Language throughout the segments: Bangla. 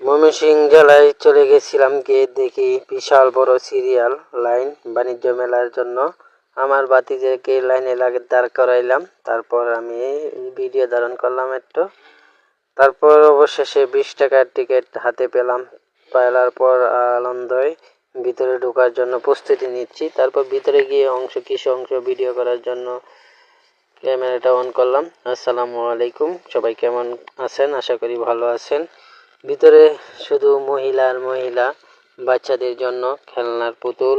ময়মনসিং জেলায় চলে গেছিলাম গিয়ে দেখি বিশাল বড় সিরিয়াল লাইন বাণিজ্য মেলার জন্য। আমার বাতিজাকে লাইনে লাগে দাঁড় করাইলাম। তারপর আমি ভিডিও ধারণ করলাম একটু। তারপর অবশেষে বিশ টাকার টিকিট হাতে পেলাম। পেলার পর আনন্দয় ভিতরে ঢোকার জন্য প্রস্তুতি নিচ্ছি। তারপর ভিতরে গিয়ে অংশ কিছু অংশ ভিডিও করার জন্য ক্যামেরাটা অন করলাম। আসসালামু আলাইকুম। সবাই কেমন আছেন? আশা করি ভালো আছেন। ভিতরে শুধু মহিলা আর মহিলা, বাচ্চাদের জন্য খেলনার পুতুল,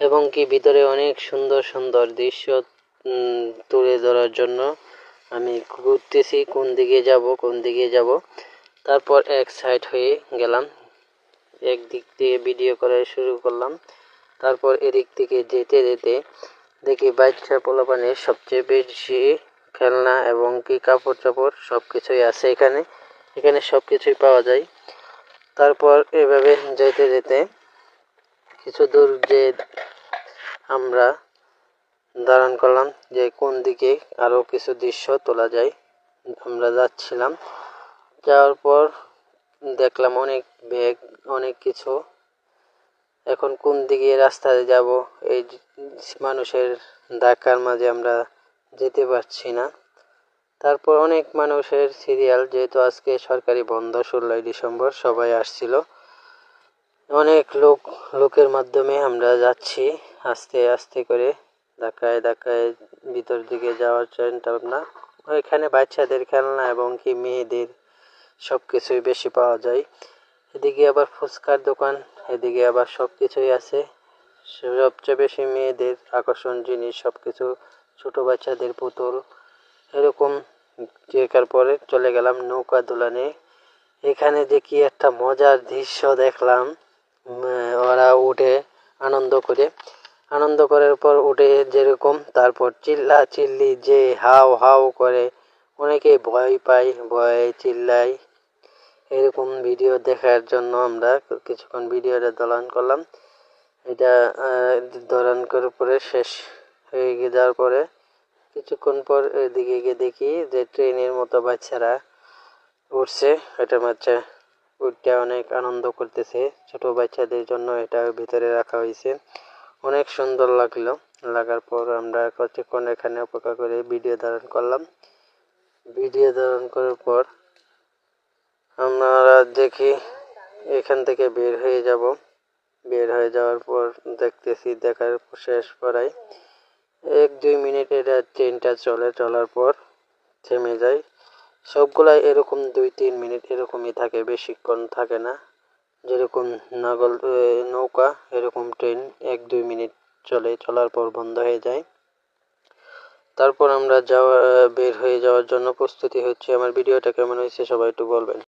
এবং কি ভিতরে অনেক সুন্দর সুন্দর দৃশ্য তুলে ধরার জন্য আমি ঘুরতেছি, কোন দিকে যাব, কোন দিকে যাব। তারপর এক সাইড হয়ে গেলাম, এক দিক দিয়ে ভিডিও করা শুরু করলাম। তারপর এদিক থেকে যেতে যেতে দেখি বাচ্চা পোলাপানের সবচেয়ে বেশি খেলনা এবং কি কাপড় চাপড় সব কিছুই আছে এখানে। এখানে সব কিছুই পাওয়া যায়। তারপর এভাবে যেতে যেতে কিছু দূর যে আমরা দাঁড়ান করলাম যে কোন দিকে আরও কিছু দৃশ্য তোলা যায়, আমরা যাচ্ছিলাম। যাওয়ার পর দেখলাম অনেক ব্যাগ, অনেক কিছু। এখন কোন দিকে রাস্তায় যাব, এই মানুষের ধাক্কার মাঝে আমরা যেতে পারছি না। তারপর অনেক মানুষের সিরিয়াল যেহেতু আজকে সরকারি বন্ধ, ষোলোই ডিসেম্বর, সবাই আসছিল। অনেক লোক, লোকের মাধ্যমে আমরা যাচ্ছি, আস্তে আস্তে করে, ধাক্কায় ধাক্কায় ভিতর দিকে যাওয়ার চিন্তা ভাবনা ওইখানে বাচ্চাদের খেলনা এবং কি মেয়েদের সব কিছুই বেশি পাওয়া যায়। এদিকে আবার ফুচকার দোকান, এদিকে আবার সব কিছুই আছে। সবচেয়ে বেশি মেয়েদের আকর্ষণ জিনিস সব কিছু ছোটো বাচ্চাদের পুতুল। এরকম দেখার পরে চলে গেলাম নৌকা দোলানে। এখানে যে কি একটা মজার দৃশ্য দেখলাম ওরা উঠে আনন্দ করে। আনন্দ করার পর উঠে যেরকম, তারপর চিল্লা চিল্লি যে হাও হাও করে, অনেকে ভয় পায়, ভয়ে চিল্লায়। এরকম ভিডিও দেখার জন্য আমরা কিছুক্ষণ ভিডিওটা দলান করলাম। এটা দলান করার পরে শেষ হয়ে যাওয়ার পরে কিছুক্ষণ পর এদিকে গিয়ে দেখি যে ট্রেনের মতো বাচ্চারা উঠছে। এটা বাচ্চা উঠতে অনেক আনন্দ করতেছে। ছোট বাচ্চাদের জন্য এটা ভিতরে রাখা হয়েছে। অনেক সুন্দর লাগল। লাগার পর আমরা কিছুক্ষণ এখানে অপেক্ষা করে ভিডিও ধারণ করলাম। ভিডিও ধারণ করার পর আমরা দেখি এখান থেকে বের হয়ে যাব। বের হয়ে যাওয়ার পর দেখতেছি দেখার শেষ পড়ায় এক, দুই মিনিট এটা ট্রেনটা চলে, চলার পর থেমে যায়। সবগুলাই এরকম দুই, তিন মিনিট এরকমই থাকে, বেশিক্ষণ থাকে না। যেরকম নাগল নৌকা, এরকম ট্রেন এক, দুই মিনিট চলে, চলার পর বন্ধ হয়ে যায়। তারপর আমরা যাওয়া, বের হয়ে যাওয়ার জন্য প্রস্তুতি হচ্ছে। আমার ভিডিওটা কেমন হয়েছে সবাই একটু বলবেন।